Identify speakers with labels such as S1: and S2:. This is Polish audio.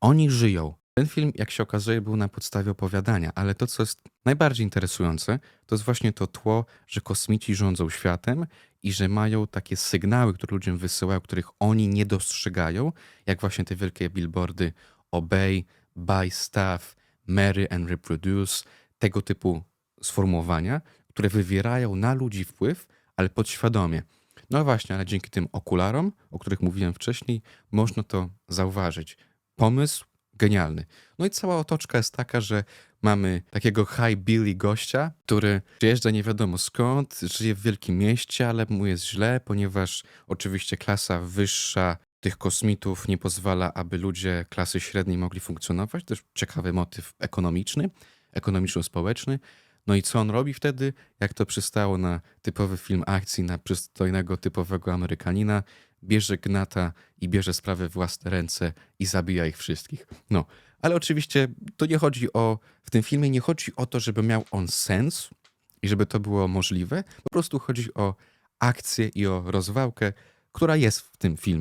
S1: Oni żyją. Ten film, jak się okazuje, był na podstawie opowiadania, ale to, co jest najbardziej interesujące, to jest właśnie to tło, że kosmici rządzą światem i że mają takie sygnały, które ludziom wysyłają, których oni nie dostrzegają, jak właśnie te wielkie billboardy Obey, Buy Stuff, Marry and Reproduce, tego typu sformułowania, które wywierają na ludzi wpływ, ale podświadomie. No właśnie, ale dzięki tym okularom, o których mówiłem wcześniej, można to zauważyć. Pomysł genialny. No i cała otoczka jest taka, że mamy takiego high Billy gościa, który przyjeżdża nie wiadomo skąd, żyje w wielkim mieście, ale mu jest źle, ponieważ oczywiście klasa wyższa tych kosmitów nie pozwala, aby ludzie klasy średniej mogli funkcjonować. Też ciekawy motyw ekonomiczny, ekonomiczno-społeczny. No i co on robi wtedy? Jak to przystało na typowy film akcji, na przystojnego, typowego Amerykanina, bierze gnata i bierze sprawę w własne ręce i zabija ich wszystkich. No, ale oczywiście to nie chodzi o, w tym filmie nie chodzi o to, żeby miał on sens i żeby to było możliwe. Po prostu chodzi o akcję i o rozwałkę, która jest w tym filmie.